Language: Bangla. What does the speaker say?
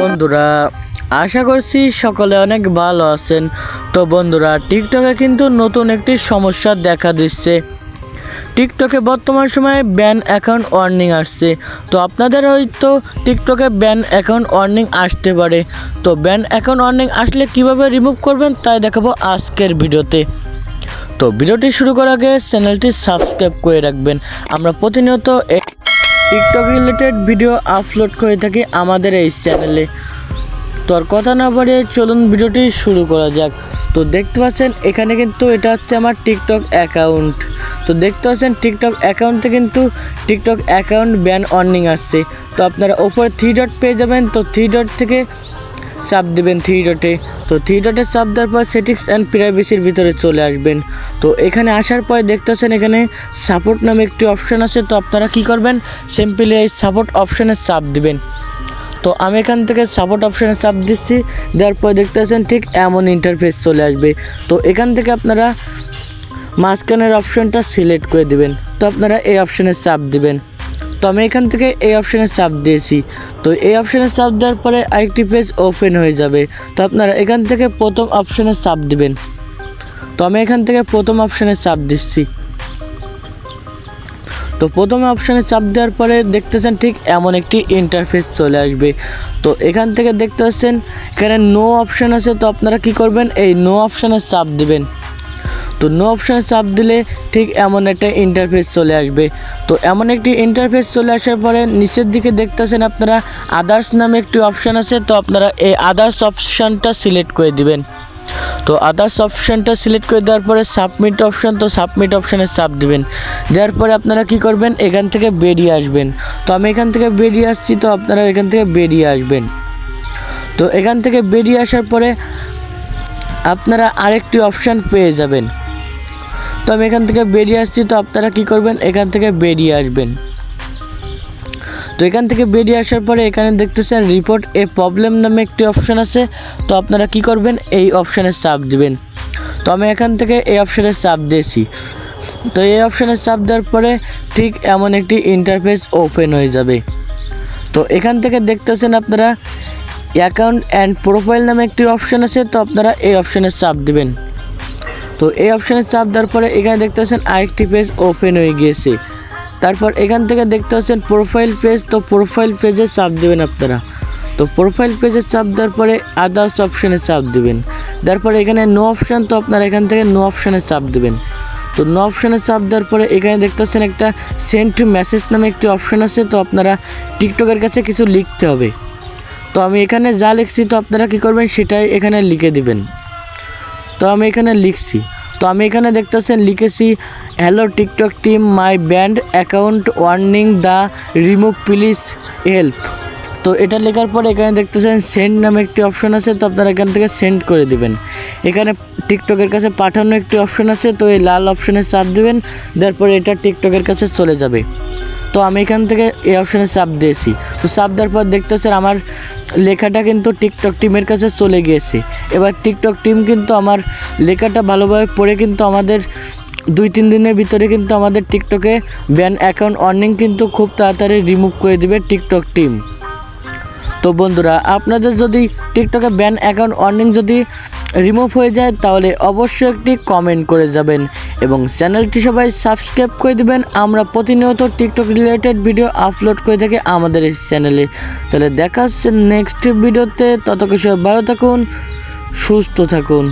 বন্ধুরা, আশা করছি সকলে অনেক ভালো আছেন। তো বন্ধুরা, টিকটকে কিন্তু নতুন একটি সমস্যা দেখা দিচ্ছে। টিকটকে বর্তমান সময়ে ব্যান অ্যাকাউন্ট ওয়ার্নিং আসছে। তো আপনাদের হয়তো টিকটকে ব্যান অ্যাকাউন্ট ওয়ার্নিং আসতে পারে। তো ব্যান অ্যাকাউন্ট ওয়ার্নিং আসলে কীভাবে রিমুভ করবেন তাই দেখাবো আজকের ভিডিওতে। তো ভিডিওটি শুরু করার আগে চ্যানেলটি সাবস্ক্রাইব করে রাখবেন। আমরা প্রতিনিয়ত টিকটক রিলেটেড ভিডিও আপলোড করে থাকি আমাদের এই চ্যানেলে তো আর কথা না বাড়িয়ে চলুন ভিডিওটি শুরু করা যাক। তো দেখতে পাচ্ছেন, এখানে কিন্তু এটা হচ্ছে আমার টিকটক অ্যাকাউন্ট তো দেখতে পাচ্ছেন, টিকটক অ্যাকাউন্টে কিন্তু টিকটক অ্যাকাউন্ট ব্যান অর্নিং আসছে। তো আপনারা ওপরে থ্রি ডট পেয়ে যাবেন, তো থ্রি ডট থেকে চাপ দেবেন থ্রি ডটে তো থ্রি ডটে চাপ দেওয়ার পর সেটিংস অ্যান্ড প্রাইভেসির ভিতরে চলে আসবেন। তো এখানে আসার পরে দেখতে পাচ্ছেন এখানে সাপোর্ট নামে একটি অপশান আছে। তো আপনারা কি করবেন? সিম্পলি এই সাপোর্ট অপশানে চাপ দিবেন। তো আমি এখান থেকে সাপোর্ট অপশানে চাপ দিচ্ছি। দেওয়ার পর দেখতে পাচ্ছেন ঠিক এমন ইন্টারফেস চলে আসবে। তো এখান থেকে আপনারা মাঝখানের অপশানটা সিলেক্ট করে দিবেন। তো আপনারা এই অপশানে চাপ দিবেন। তো আমি এখান থেকে এই অপশানে চাপ দিয়েছি। তো এই অপশানে চাপ দেওয়ার পরে আরেকটি পেজ ওপেন হয়ে যাবে। তো আপনারা এখান থেকে প্রথম অপশানে চাপ দিবেন। তো আমি এখান থেকে প্রথম অপশানে চাপ দিচ্ছি। তো প্রথমে অপশানে চাপ দেওয়ার পরে দেখতেছেন ঠিক এমন একটি ইন্টারফেস চলে আসবে। তো এখান থেকে দেখতে পাচ্ছেন, এখানে নো অপশান আছে। তো আপনারা কি করবেন? এই নো অপশানে চাপ দিবেন। তো নো অপশানে চাপ দিলে ঠিক এমন একটা ইন্টারফেস চলে আসবে। তো এমন একটি ইন্টারফেস চলে আসার পরে নিচের দিকে দেখতেছেন আপনারা আদার্স নামে একটি অপশান আছে, তো আপনারা এই আদার্স অপশানটা সিলেক্ট করে দিবেন। তো আদার্স অপশানটা সিলেক্ট করে দেওয়ার পরে সাবমিট অপশান তো সাবমিট অপশানে চাপ দিবেন। দেওয়ার পরে আপনারা কি করবেন? এখান থেকে বেরিয়ে আসবেন। তো আমি এখান থেকে বেরিয়ে আসছি, তো আপনারা এখান থেকে বেরিয়ে আসবেন। তো এখান থেকে বেরিয়ে আসার পরে আপনারা আরেকটি অপশান পেয়ে যাবেন। তো আমি এখান থেকে বেরিয়ে আসছি, তো আপনারা কি করবেন? এখান থেকে বেরিয়ে আসবেন। তো এখান থেকে বেরিয়ে আসার পরে এখানে দেখতেছেন রিপোর্ট এ প্রবলেম নামে একটি অপশান আছে। তো আপনারা কি করবেন? এই অপশানে চাপ দিবেন। তো আমি এখান থেকে এই অপশানে চাপ দিয়েছি। তো এই অপশানে চাপ দেওয়ার পরে ঠিক এমন একটি ইন্টারফেস ওপেন হয়ে যাবে। তো এখান থেকে দেখতেছেন আপনারা অ্যাকাউন্ট অ্যান্ড প্রোফাইল নামে একটি অপশান আছে। তো আপনারা এই অপশানে চাপ দিবেন। তো এই অপশানে চাপ দেওয়ার পরে এখানে দেখতে পাচ্ছেন আরেকটি পেজ ওপেন হয়ে গিয়েছে। তারপর এখান থেকে দেখতে পাচ্ছেন প্রোফাইল পেজ তো প্রোফাইল পেজে চাপ দেবেন আপনারা। তো প্রোফাইল পেজে চাপ দেওয়ার পরে আদার্স অপশানে চাপ দেবেন। তারপরে এখানে নো অপশান তো আপনারা এখান থেকে নো অপশানে চাপ দেবেন। তো নো অপশানে চাপ দেওয়ার পরে এখানে দেখতে পাচ্ছেন একটা সেন্ট মেসেজ নামে একটি অপশান আছে, তো আপনারা টিকটকের কাছে কিছু লিখতে হবে। তো আমি এখানে যা লিখছি, তো আপনারা কী করবেন সেটাই এখানে লিখে দিবেন। তো আমি এখানে লিখছি। তো আমি এখানে দেখতেছেন, লিখেছি hello TikTok team my banned account warning the remove please help তো এটা লেখার পরে এখানে দেখতেছেন সেন্ড নামে একটি অপশন আছে, তো আপনারা এখান থেকে সেন্ড করে দিবেন। এখানে টিকটকের কাছে পাঠানো একটি অপশন আছে, তো এই লাল অপশনে চাপ দেবেন, দেওয়ার পরে এটা টিকটকের কাছে চলে যাবে। তো আমি এখান থেকে এই অপশানে চাপ দিয়েছি। তো চাপ দেওয়ার পর দেখতে পাচ্ছেন আমার লেখাটা কিন্তু টিকটক টিমের কাছে চলে গিয়েছে। এবার টিকটক টিম কিন্তু আমার লেখাটা ভালোভাবে পড়ে কিন্তু আমাদের দুই, তিন দিনের ভিতরে কিন্তু আমাদের টিকটকে ব্যান অ্যাকাউন্ট অর্নিং কিন্তু খুব তাড়াতাড়ি রিমুভ করে দেবে টিকটক টিম তো বন্ধুরা, আপনাদের যদি টিকটকে ব্যান অ্যাকাউন্ট অর্নিং যদি রিমুভ হয়ে যায়, তাহলে অবশ্যই একটি কমেন্ট করে যাবেন। এবং চ্যানেলটি সবাই সাবস্ক্রাইব করে দেবেন। আমরা প্রতিনিয়ত টিকটক রিলেটেড ভিডিও আপলোড করে থাকি আমাদের এই চ্যানেলে তাহলে দেখা হচ্ছে নেক্সট ভিডিওতে ততক্ষণ সবাই ভালো থাকুন, সুস্থ থাকুন।